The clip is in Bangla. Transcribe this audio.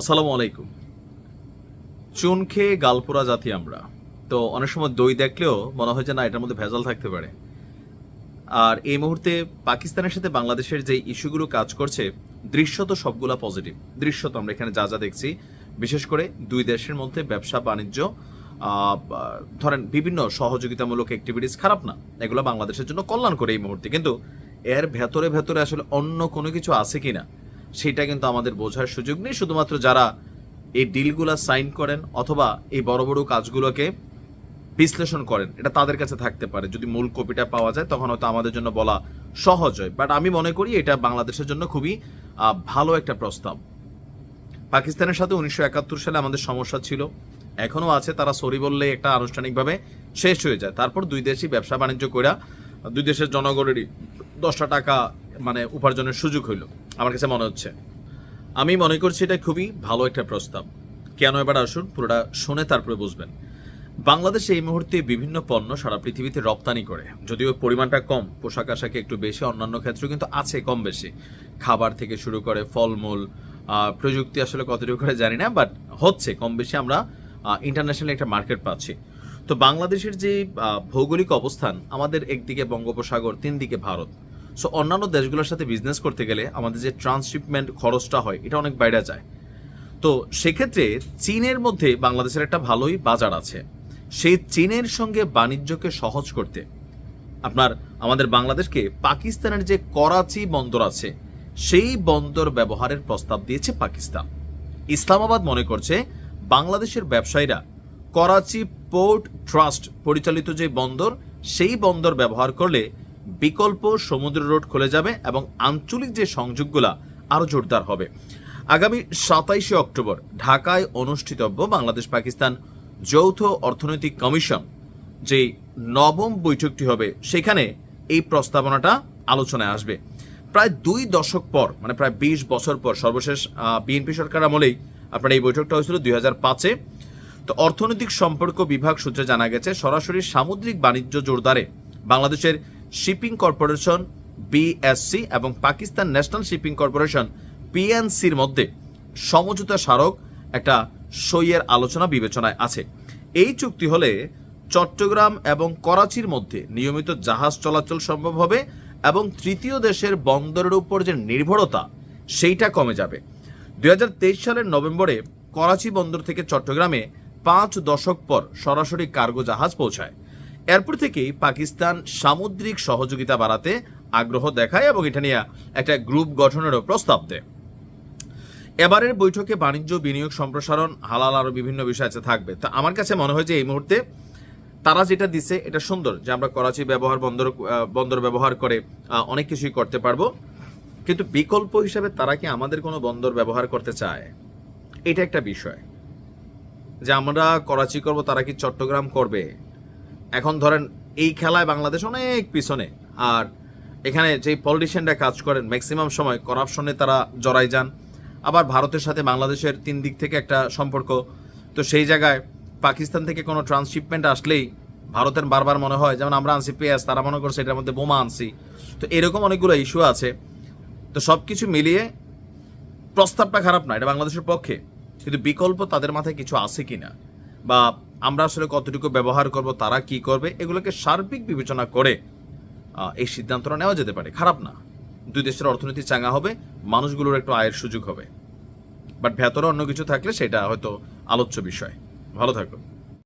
আসসালামু আলাইকুম। চুন খেয়ে গালপোড়া জাতি আমরা। তো অনেক সময় দই দেখলেও মনে হয় যে না, এটার মধ্যে ভেজাল থাকতে পারে। আর এই মুহূর্তে পাকিস্তানের সাথে বাংলাদেশের যে ইস্যুগুলো কাজ করছে দৃশ্যত সবগুলা পজিটিভ দৃশ্যত আমরা এখানে যা যা দেখছি। বিশেষ করে দুই দেশের মধ্যে ব্যবসা, বাণিজ্য ধরেন বিভিন্ন সহযোগিতামূলক অ্যাক্টিভিটিস খারাপ না। এগুলো বাংলাদেশের জন্য কল্যাণ করে এই মুহূর্তে। কিন্তু এর ভেতরে ভেতরে আসলে অন্য কোনো কিছু আছে কিনা সেটা কিন্তু আমাদের বোঝার সুযোগ নেই। শুধুমাত্র যারা এই ডিলগুলো সাইন করেন অথবা এই বড় বড় কাজগুলোকে বিশ্লেষণ করেন, এটা তাদের কাছে থাকতে পারে। যদি মূল কপিটা পাওয়া যায়, তখন হয়তো আমাদের জন্য বলা সহজ হয়। বাট আমি মনে করি এটা বাংলাদেশের জন্য খুবই ভালো একটা প্রস্তাব। পাকিস্তানের সাথে উনিশশো একাত্তর সালে আমাদের সমস্যা ছিল। এখনও আছে, তারা সরি বললে একটা আনুষ্ঠানিকভাবে শেষ হয়ে যায়। তারপর দুই দেশই ব্যবসা বাণিজ্য কইরা, দুই দেশের জনগণেরই দশটা টাকা মানে উপার্জনের সুযোগ হইল। আমার কাছে মনে হচ্ছে। আমি মনে করছি এটা খুবই ভালো একটা প্রস্তাব। কেন এবার আসুন, পুরোটা শুনে তারপরে বুঝবেন। বাংলাদেশ এই মুহূর্তে বিভিন্ন পণ্য সারা পৃথিবীতে রপ্তানি করে। যদিও পরিমাণটা কম, পোশাক আশাকে একটু বেশি, অন্যান্য ক্ষেত্রে কিন্তু আছে কম বেশি। খাবার থেকে শুরু করে ফলমূল প্রযুক্তি আসলে কতটুকু করে জানি না বাট হচ্ছে, কম বেশি আমরা ইন্টারন্যাশনাল একটা মার্কেট পাচ্ছি। তো বাংলাদেশের যে ভৌগোলিক অবস্থান, আমাদের একদিকে বঙ্গোপসাগর তিন দিকে ভারত। সো অন্যান্য দেশগুলোর সাথে বিজনেস করতে গেলে আমাদের যে ট্রান্সশিপমেন্ট খরচটা হয়, এটা অনেক বাইরে যায়। তো, সেক্ষেত্রে চীনের মধ্যে বাংলাদেশের একটা ভালোই বাজার আছে। সেই চীনের সঙ্গে বাণিজ্যকে সহজ করতে, আপনার আমাদের বাংলাদেশকে পাকিস্তানের যে করাচি বন্দর আছে, সেই বন্দর ব্যবহারের প্রস্তাব দিয়েছে পাকিস্তান। ইসলামাবাদ মনে করছে বাংলাদেশের ব্যবসায়ীরা করাচি পোর্ট ট্রাস্ট পরিচালিত যে বন্দর, সেই বন্দর ব্যবহার করলে বিকল্প সমুদ্র রোড খুলে যাবে এবং আঞ্চলিক যে সংযোগগুলা আরও জোরদার হবে। আগামী সাতাইশে অক্টোবর ঢাকায় অনুষ্ঠিতব্য বাংলাদেশ পাকিস্তান যৌথ অর্থনৈতিক কমিশন যে নবম বৈঠকটি হবে, সেখানে এই প্রস্তাবনাটা আলোচনায় আসবে। প্রায় দুই দশক পর মানে প্রায় বিশ বছর পর সর্বশেষ বিএনপি সরকার আমলেই আপনার এই বৈঠকটা হয়েছিল দুই হাজার পাঁচে। তো অর্থনৈতিক সম্পর্ক বিভাগ সূত্রে জানা গেছে, সরাসরি সামুদ্রিক বাণিজ্য জোরদারে বাংলাদেশের শিপিং কর্পোরেশন বিএসসি এবং পাকিস্তান ন্যাশনাল শিপিং কর্পোরেশন পিএনসির মধ্যে সমঝোতা স্মারক একটা সইয়ের আলোচনা বিবেচনায় আছে। এই চুক্তি হলে চট্টগ্রাম এবং করাচির মধ্যে নিয়মিত জাহাজ চলাচল সম্ভব হবে এবং তৃতীয় দেশের বন্দরের উপর যে নির্ভরতা, সেইটা কমে যাবে। দুই হাজার তেইশ সালের নভেম্বরে করাচি বন্দর থেকে চট্টগ্রামে পাঁচ দশক পর সরাসরি কার্গো জাহাজ পৌঁছায়। এরপর থেকেই পাকিস্তান সামুদ্রিক সহযোগিতা বাড়াতে আগ্রহ দেখায় এবং এটা নিয়ে একটা গ্রুপ গঠনেরও প্রস্তাব দেয়। এবারের বৈঠকে বাণিজ্য, বিনিয়োগ, সম্প্রসারণ, হালাল আরও বিভিন্ন বিষয় আছে থাকবে। তা আমার কাছে মনে হয় যে এই মুহূর্তে তারা যেটা দিছে এটা সুন্দর যে আমরা করাচি ব্যবহার বন্দর বন্দর ব্যবহার করে অনেক কিছুই করতে পারব। কিন্তু বিকল্প হিসাবে তারা কি আমাদের কোনো বন্দর ব্যবহার করতে চায়? এটা একটা বিষয়। যে আমরা করাচি করব, তারা কি চট্টগ্রাম করবে? এখন ধরেন এই খেলায় বাংলাদেশ অনেক পিছনে, আর এখানে যে পলিটিশিয়ানরা কাজ করেন ম্যাক্সিমাম সময় করাপশনে তারা জড়াই যান। আবার ভারতের সাথে বাংলাদেশের তিন দিক থেকে একটা সম্পর্ক, তো সেই জায়গায় পাকিস্তান থেকে কোনো ট্রান্সশিপমেন্ট আসলেই ভারতের বারবার মনে হয়, যেমন আমরা আনছি পেঁয়াজ, তারা মনে করছে এটার মধ্যে বোমা আনছি। তো এরকম অনেকগুলো ইস্যু আছে। তো সব কিছু মিলিয়ে প্রস্তাবটা খারাপ না, এটা বাংলাদেশের পক্ষে। কিন্তু বিকল্প তাদের মাথায় কিছু আছে কি না বা আমরা আসলে কতটুকু ব্যবহার করব, তারা কি করবে, এগুলোকে সার্বিক বিবেচনা করে এই সিদ্ধান্তটা নেওয়া যেতে পারে। খারাপ না। দুই দেশের অর্থনীতি চাঙ্গা হবে, মানুষগুলোর একটু আয়ের সুযোগ হবে। বাট ভেতরে অন্য কিছু থাকলে সেটা হয়তো আলোচ্য বিষয়। ভালো থাকুন।